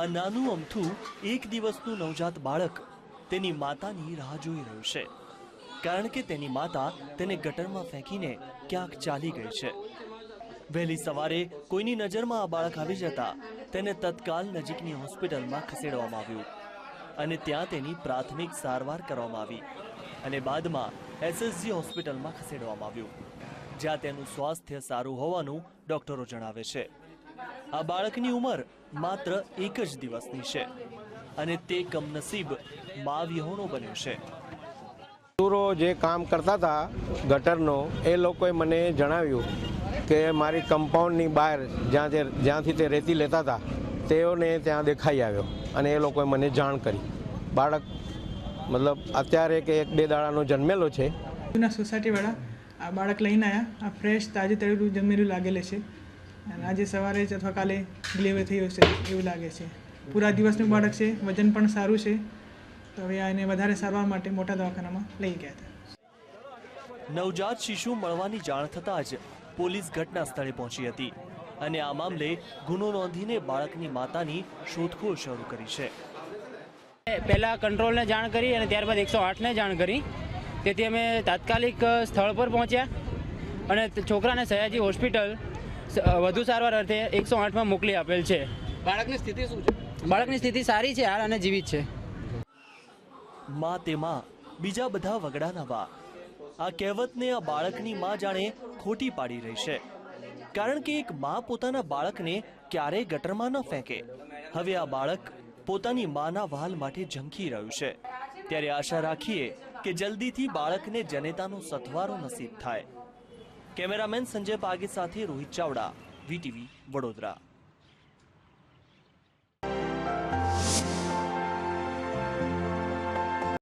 આ નાનું અમથું એક દિવસનું નવજાત બાળક તેની માતાની રાહ જોઈ રહ્યું છે. કારણ કે તેની માતા તેને ગટરમાં ફેંકીને ક્યાંક ચાલી ગઈ છે. વહેલી સવારે કોઈની નજરમાં આ બાળક આવી જતા તેને તત્કાલ નજીકની હોસ્પિટલમાં ખસેડવામાં આવ્યું અને ત્યાં તેની પ્રાથમિક સારવાર કરવામાં આવી અને બાદમાં એસએસજી હોસ્પિટલમાં ખસેડવામાં આવ્યું, જ્યાં તેનું સ્વાસ્થ્ય સારું હોવાનું ડોક્ટરો જણાવે છે. આ બાળકની ઉંમર માત્ર એક જ દિવસની છે અને તે કમનસીબ મા વિહોણો બન્યો છે. મજૂરો જે કામ કરતા હતા ગટરનો એ લોકોએ મને જણાવ્યું કે મારી કમ્પાઉન્ડની બહાર જ્યાં તે જ્યાંથી તે રેતી લેતા હતા તેઓને ત્યાં દેખાઈ આવ્યો અને એ લોકોએ મને જાણ કરી. બાળક મતલબ અત્યારે કે એક બે દાડાનો જન્મેલો છે. સોસાયટીવાળા આ બાળક લઈને આવ્યા આ ફ્રેશ તાજેતરેલું જમેલું લાગેલે છે. અને આજે સવારે જ અથવા કાલે ડિલિવરી થઈ હશે એવું લાગે છે. પૂરા દિવસનું બાળક છે વજન પણ સારું છે. તો હવે આ એને વધારે સારવાર માટે મોટા દવાખાનામાં લઈ ગયા હતા. નવજાત શિશુ મળવાની જાણ થતાં જ પોલીસ ઘટના સ્થળે પહોંચી હતી અને આ મામલે ગુનો નોંધીને બાળકની માતાની શોધખોળ શરૂ કરી છે. પહેલાં કંટ્રોલને જાણ કરી અને ત્યારબાદ એકસો આઠને જાણ કરી. તેથી અમે તાત્કાલિક સ્થળ પર પહોંચ્યા અને છોકરાને સયાજી હોસ્પિટલ વધુ સારવાર અર્થે એકસો આઠમાં મોકલી આપેલ છે. બાળકની સ્થિતિ શું છે? બાળકની સ્થિતિ સારી છે હાલ અને જીવિત છે. માં તે માં બીજા બધા વગડાના વા આ કહેવતને આ બાળકની માં જાણે ખોટી પાડી રહી છે. કારણ કે એક માં પોતાના બાળકને ક્યારેય ગટરમાં ન ફેંકે. હવે આ બાળક પોતાની માના વાલ માટે ઝંખી રહ્યું છે. ત્યારે આશા રાખીએ કે જલ્દીથી બાળકને જનેતાનો સથવારો નસીબ થાય. કેમેરામેન સંજય પાગે સાથે રોહિત ચાવડા વીટીવી વડોદરા.